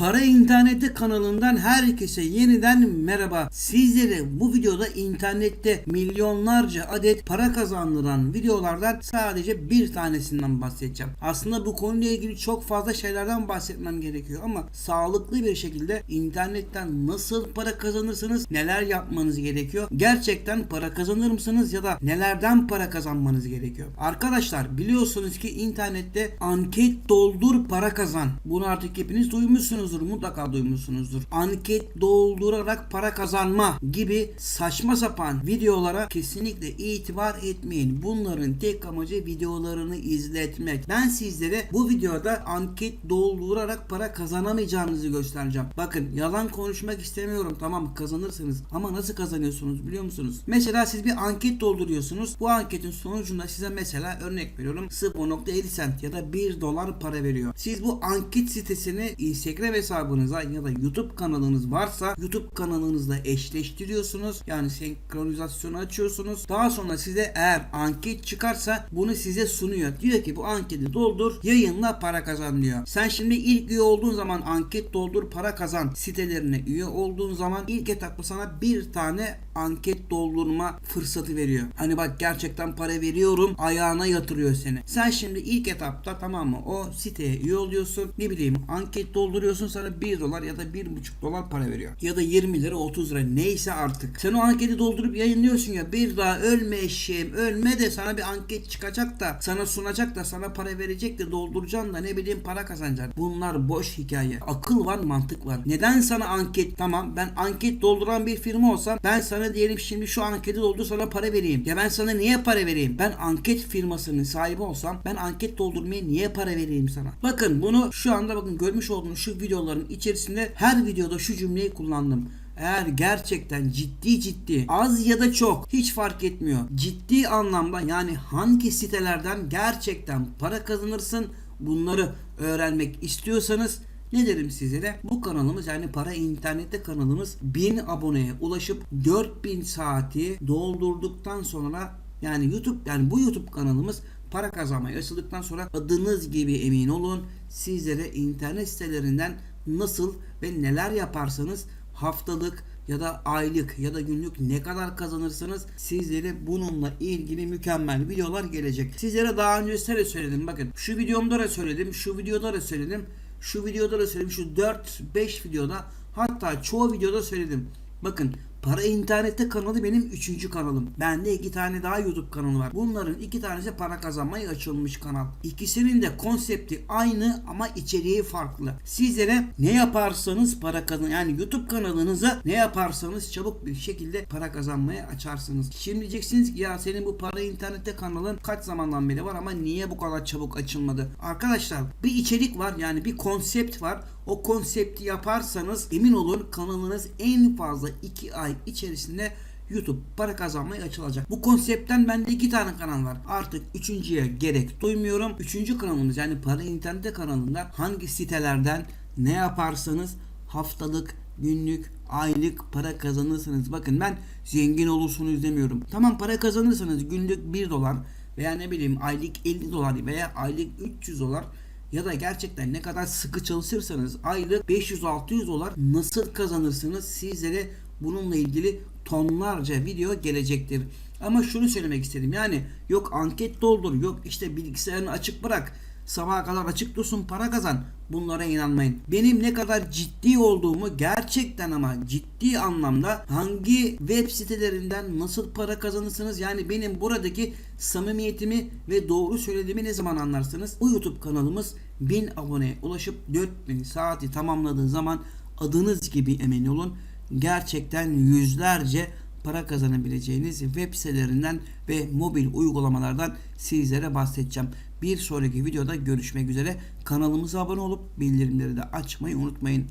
Para İnterneti kanalından herkese yeniden merhaba. Sizlere bu videoda internette milyonlarca adet para kazandıran videolardan sadece bir tanesinden bahsedeceğim. Aslında bu konuyla ilgili çok fazla şeylerden bahsetmem gerekiyor ama sağlıklı bir şekilde internetten nasıl para kazanırsınız, neler yapmanız gerekiyor? Gerçekten para kazanır mısınız ya da nelerden para kazanmanız gerekiyor? Arkadaşlar biliyorsunuz ki internette anket doldur para kazan. Bunu artık hepiniz duymuşsunuzdur. Mutlaka duymuşsunuzdur. Anket doldurarak para kazanma gibi saçma sapan videolara kesinlikle itibar etmeyin. Bunların tek amacı videolarını izletmek. Ben sizlere bu videoda anket doldurarak para kazanamayacağınızı göstereceğim. Bakın yalan konuşmak istemiyorum. Tamam kazanırsınız ama nasıl kazanıyorsunuz biliyor musunuz? Mesela siz bir anket dolduruyorsunuz. Bu anketin sonucunda size mesela örnek veriyorum 0.50 cent ya da 1 dolar para veriyor. Siz bu anket sitesini Instagram hesabınıza ya da YouTube kanalınız varsa YouTube kanalınızla eşleştiriyorsunuz. Yani senkronizasyonu açıyorsunuz. Daha sonra size eğer anket çıkarsa bunu size sunuyor. Diyor ki bu anketi doldur yayınla para kazan diyor. Sen şimdi ilk üye olduğun zaman anket doldur para kazan sitelerine üye olduğun zaman ilk etapta sana bir tane anket doldurma fırsatı veriyor. Hani bak gerçekten para veriyorum ayağına yatırıyor seni. Sen şimdi ilk etapta tamam mı o siteye üye oluyorsun ne bileyim anket dolduruyorsun sana 1 dolar ya da 1,5 dolar para veriyor. Ya da 20 lira 30 lira neyse artık. Sen o anketi doldurup yayınlıyorsun ya bir daha ölme eşeğim ölme de sana bir anket çıkacak da sana sunacak da sana para verecek de dolduracaksın da ne bileyim para kazanacaksın. Bunlar boş hikaye. Akıl var mantık var. Neden sana anket tamam ben anket dolduran bir firma olsam ben sana diyelim şimdi şu anketi doldur sana para vereyim. Ya ben sana niye para vereyim? Ben anket firmasının sahibi olsam ben anket doldurmaya niye para vereyim sana? Bakın bunu şu anda bakın görmüş olduğunuz şu videoların içerisinde her videoda şu cümleyi kullandım. Eğer gerçekten ciddi ciddi az ya da çok hiç fark etmiyor. Ciddi anlamda yani hangi sitelerden gerçekten para kazanırsın bunları öğrenmek istiyorsanız ne derim sizlere? Bu kanalımız yani para internette kanalımız 1000 aboneye ulaşıp 4000 saati doldurduktan sonra yani YouTube yani bu YouTube kanalımız para kazanmaya açıldıktan sonra adınız gibi emin olun sizlere internet sitelerinden nasıl ve neler yaparsanız haftalık ya da aylık ya da günlük ne kadar kazanırsanız sizlere bununla ilgili mükemmel videolar gelecek. Sizlere daha önce de söyledim bakın şu videomda da söyledim şu videoda da söyledim şu videoda da söyledim şu 4-5 videoda hatta çoğu videoda söyledim. Bakın Para internette kanalı benim üçüncü kanalım. Bende iki tane daha YouTube kanalı var. Bunların iki tanesi para kazanmaya açılmış kanal. İkisinin de konsepti aynı ama içeriği farklı. Sizlere ne yaparsanız para kazan yani YouTube kanalınıza ne yaparsanız çabuk bir şekilde para kazanmaya açarsınız. Şimdi diyeceksiniz ki ya senin bu para internette kanalın kaç zamandan beri var ama niye bu kadar çabuk açılmadı? Arkadaşlar bir içerik var yani bir konsept var. O konsepti yaparsanız emin olun kanalınız en fazla 2 ay içerisinde YouTube para kazanmaya açılacak. Bu konseptten bende iki tane kanal var. Artık üçüncüye gerek duymuyorum. Üçüncü kanalımız yani para internette kanalında hangi sitelerden ne yaparsanız haftalık, günlük, aylık para kazanırsınız. Bakın ben zengin olursunuz demiyorum. Tamam para kazanırsanız günlük 1 dolar veya ne bileyim aylık 50 dolar veya aylık 300 dolar ya da gerçekten ne kadar sıkı çalışırsanız aylık 500-600 dolar nasıl kazanırsınız sizlere bununla ilgili tonlarca video gelecektir. Ama şunu söylemek istedim yani yok anket doldur yok işte bilgisayarını açık bırak sabaha kadar açık dursun para kazan bunlara inanmayın. Benim ne kadar ciddi olduğumu gerçekten ama ciddi anlamda hangi web sitelerinden nasıl para kazanırsınız yani benim buradaki samimiyetimi ve doğru söylediğimi ne zaman anlarsınız? Bu YouTube kanalımız 1000 aboneye ulaşıp 4000 saati tamamladığı zaman adınız gibi emin olun gerçekten yüzlerce para kazanabileceğiniz web sitelerinden ve mobil uygulamalardan sizlere bahsedeceğim. Bir sonraki videoda görüşmek üzere. Kanalımıza abone olup bildirimleri de açmayı unutmayın.